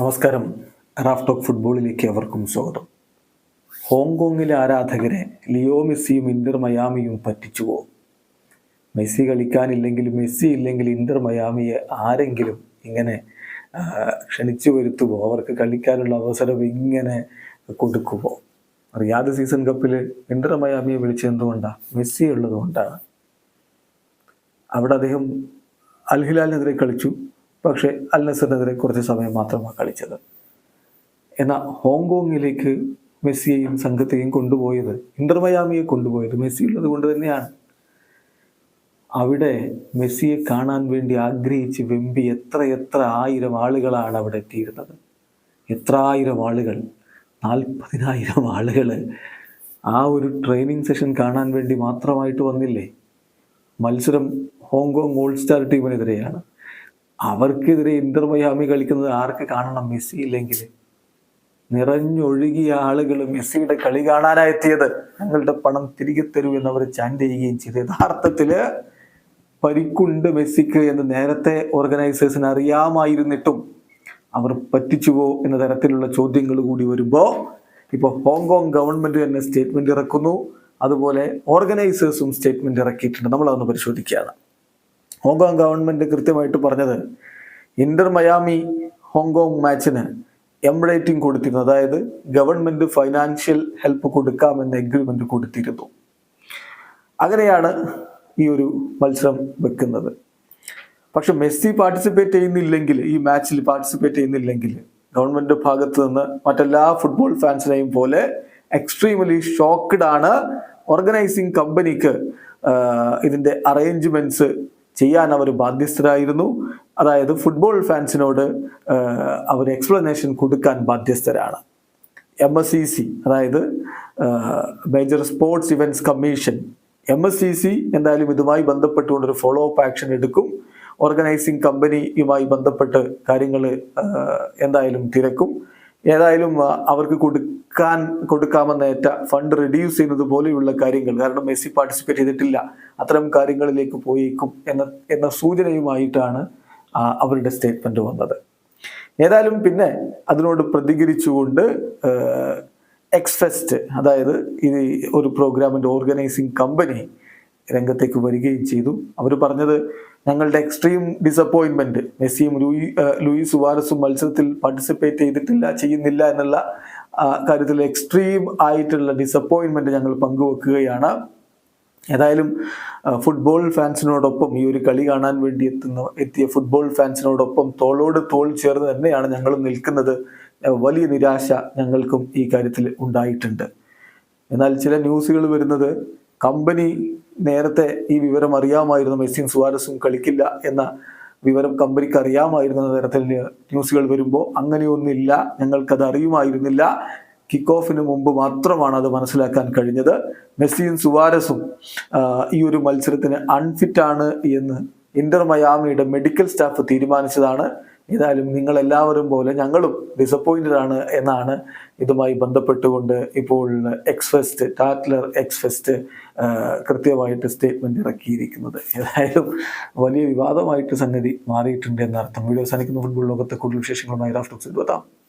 നമസ്കാരം. Raf talk ഫുട്ബോളിലേക്ക് അവർക്കും സ്വാഗതം. ഹോങ്കോങ്ങിലെ ആരാധകരെ ലിയോ മെസ്സിയും ഇന്റർ മയാമിയും പറ്റിച്ചു പോകും. മെസ്സി കളിക്കാനില്ലെങ്കിൽ മെസ്സി ഇല്ലെങ്കിൽ ഇന്റർ മയാമിയെ ആരെങ്കിലും ഇങ്ങനെ ക്ഷണിച്ചു വരുത്തുമോ അവർക്ക് കളിക്കാനുള്ള അവസരം ഇങ്ങനെ കൊടുക്കുമോ റിയാദ് സീസൺ കപ്പിൽ ഇന്റർ മയാമിയെ വിളിച്ചത് എന്തുകൊണ്ടാണ് മെസ്സി ഉള്ളതുകൊണ്ടാണ്. അവിടെ അദ്ദേഹം അൽഹിലാലിനെതിരെ കളിച്ചു. പക്ഷേ അൽ നസറിനെതിരെ കുറച്ച് സമയം മാത്രമാണ് കളിച്ചത്. എന്നാൽ ഹോങ്കോങ്ങിലേക്ക് മെസ്സിയെയും സംഘത്തെയും കൊണ്ടുപോയത് ഇന്റർമയാമിയെ കൊണ്ടുപോയത് മെസ്സി ഉള്ളത് കൊണ്ട് തന്നെയാണ്. അവിടെ മെസ്സിയെ കാണാൻ വേണ്ടി ആഗ്രഹിച്ച് വെമ്പി എത്ര എത്ര ആയിരം ആളുകളാണ് അവിടെ എത്തിയിരുന്നത്. എത്ര ആയിരം ആളുകൾ നാൽപ്പതിനായിരം ആളുകൾ ആ ഒരു ട്രെയിനിങ് സെഷൻ കാണാൻ വേണ്ടി മാത്രമായിട്ട് വന്നില്ലേ? മത്സരം ഹോങ്കോങ് ഓൾ സ്റ്റാർ ടീമിനെതിരെയാണ് അവർക്കെതിരെ ഇന്റർ മയാമി കളിക്കുന്നത് ആർക്ക് കാണണം? മെസ്സി ഇല്ലെങ്കിൽ. നിറഞ്ഞൊഴുകിയ ആളുകൾ മെസ്സിയുടെ കളി കാണാനായി എത്തിയത് ഞങ്ങളുടെ പണം തിരികെ തരൂ എന്നവർ ചാൻഡ് ചെയ്യുകയും ചെയ്തു. യഥാർത്ഥത്തിൽ പരിക്കുണ്ട് മെസ്സിക്ക് എന്ന് നേരത്തെ ഓർഗനൈസേഴ്സിന് അറിയാമായിരുന്നിട്ടും അവർ പറ്റിച്ചുവോ എന്ന തരത്തിലുള്ള ചോദ്യങ്ങൾ കൂടി വരുമ്പോൾ ഇപ്പോൾ ഹോങ്കോങ് ഗവൺമെന്റ് തന്നെ സ്റ്റേറ്റ്മെന്റ് ഇറക്കുന്നു. അതുപോലെ ഓർഗനൈസേഴ്സും സ്റ്റേറ്റ്മെന്റ് ഇറക്കിയിട്ടുണ്ട്. നമ്മൾ അതൊന്ന് പരിശോധിക്കുകയാണ്. ഹോങ്കോങ് ഗവൺമെന്റ് കൃത്യമായിട്ട് പറഞ്ഞത് ഇന്റർ മയാമി ഹോങ്കോങ് മാച്ചിന് എംബ്രേറ്റിംഗ് കൊടുത്തിരുന്നു. അതായത് ഗവൺമെന്റ് ഫൈനാൻഷ്യൽ ഹെൽപ്പ് കൊടുക്കാമെന്ന് എഗ്രിമെന്റ് കൊടുത്തിരുന്നു. അങ്ങനെയാണ് ഈ ഒരു മത്സരം വെക്കുന്നത്. പക്ഷെ മെസ്സി പാർട്ടിസിപ്പേറ്റ് ചെയ്യുന്നില്ലെങ്കിൽ ഈ മാച്ചിൽ പാർട്ടിസിപ്പേറ്റ് ചെയ്യുന്നില്ലെങ്കിൽ ഗവൺമെന്റ് ഭാഗത്ത് നിന്ന് മറ്റെല്ലാ ഫുട്ബോൾ ഫാൻസിനെയും പോലെ എക്സ്ട്രീമലി ഷോക്ക്ഡ് ആണ്. ഓർഗനൈസിങ് കമ്പനിക്ക് ഇതിന്റെ അറേഞ്ച്മെന്റ്സ് ചെയ്യാൻ അവർ ബാധ്യസ്ഥരായിരുന്നു. അതായത് ഫുട്ബോൾ ഫാൻസിനോട് അവർ എക്സ്പ്ലനേഷൻ കൊടുക്കാൻ ബാധ്യസ്ഥരാണ്. എം എസ് സി സി അതായത് major sports events commission M S C C എന്തായാലും ഇതുമായി ബന്ധപ്പെട്ടുകൊണ്ടൊരു ഫോളോ അപ്പ് ആക്ഷൻ എടുക്കും ഓർഗനൈസിങ് കമ്പനിയുമായി ബന്ധപ്പെട്ട് കാര്യങ്ങൾ എന്തായാലും തിരക്കും. ഏതായാലും അവർക്ക് കൊടുക്കാൻ കൊടുക്കാമെന്ന ഏറ്റ ഫണ്ട് റെഡ്യൂസ് ചെയ്യുന്നത് പോലെയുള്ള കാര്യങ്ങൾ. കാരണം മെസ്സി പാർട്ടിസിപ്പേറ്റ് ചെയ്തിട്ടില്ല. അത്തരം കാര്യങ്ങളിലേക്ക് പോയേക്കും എന്ന എന്ന സൂചനയുമായിട്ടാണ് അവരുടെ സ്റ്റേറ്റ്മെന്റ് വന്നത്. ഏതായാലും പിന്നെ അതിനോട് പ്രതികരിച്ചുകൊണ്ട് എക്സ്ഫെസ്റ്റ് അതായത് ഈ ഒരു പ്രോഗ്രാമിന്റെ ഓർഗനൈസിങ് കമ്പനി രംഗത്തേക്ക് വരികയും ചെയ്തു. അവർ പറഞ്ഞത് ഞങ്ങളുടെ എക്സ്ട്രീം ഡിസപ്പോയിൻമെന്റ് മെസ്സിയും ലൂയി ലൂയി സുവാരസും മത്സരത്തിൽ പാർട്ടിസിപ്പേറ്റ് ചെയ്തിട്ടില്ല ചെയ്യുന്നില്ല എന്നുള്ള കാര്യത്തിൽ എക്സ്ട്രീം ആയിട്ടുള്ള ഡിസപ്പോയിൻമെന്റ് ഞങ്ങൾ പങ്കുവെക്കുകയാണ്. ഏതായാലും ഫുട്ബോൾ ഫാൻസിനോടൊപ്പം ഈ ഒരു കളി കാണാൻ വേണ്ടി എത്തുന്ന എത്തിയ ഫുട്ബോൾ ഫാൻസിനോടൊപ്പം തോളോട് തോൾ ചേർന്ന് തന്നെയാണ് ഞങ്ങൾ നിൽക്കുന്നത്. വലിയ നിരാശ ഞങ്ങൾക്കും ഈ കാര്യത്തിൽ ഉണ്ടായിട്ടുണ്ട്. എന്നാൽ ചില ന്യൂസുകൾ വരുന്നത് കമ്പനി നേരത്തെ ഈ വിവരം അറിയാമായിരുന്നു മെസ്സിയും സുവാരസും കളിക്കില്ല എന്ന വിവരം കമ്പനിക്ക് അറിയാമായിരുന്ന തരത്തിൽ ന്യൂസുകൾ വരുമ്പോൾ. അങ്ങനെയൊന്നില്ല ഞങ്ങൾക്കത് അറിയുമായിരുന്നില്ല. കിക്ക് ഓഫിന് മുമ്പ് മാത്രമാണ് അത് മനസ്സിലാക്കാൻ കഴിഞ്ഞത്. മെസ്സിയും സുവാരസും ഈ ഒരു മത്സരത്തിന് അൺഫിറ്റാണ് എന്ന് ഇന്റർ മയാമിയുടെ മെഡിക്കൽ സ്റ്റാഫ് തീരുമാനിച്ചതാണ്. ഏതായാലും നിങ്ങൾ എല്ലാവരും പോലെ ഞങ്ങളും ഡിസപ്പോയിന്റഡ് ആണ് എന്നാണ് ഇതുമായി ബന്ധപ്പെട്ടുകൊണ്ട് ഇപ്പോൾ എക്സ്ഫെസ്റ്റ് ടാറ്റ്ലർ എക്സ്ഫെസ്റ്റ് കൃത്യമായിട്ട് സ്റ്റേറ്റ്മെന്റ് ഇറക്കിയിരിക്കുന്നത്. ഏതായാലും വലിയ വിവാദമായിട്ട് സംഗതി മാറിയിട്ടുണ്ട് എന്നർത്ഥം. വീഡിയോ അവസാനിക്കുന്ന. ഫുട്ബോൾ ലോകത്തെ കൂടുതൽ വിശേഷങ്ങളുമായി റാഫ്റ്റോക്സിൽ എത്താം.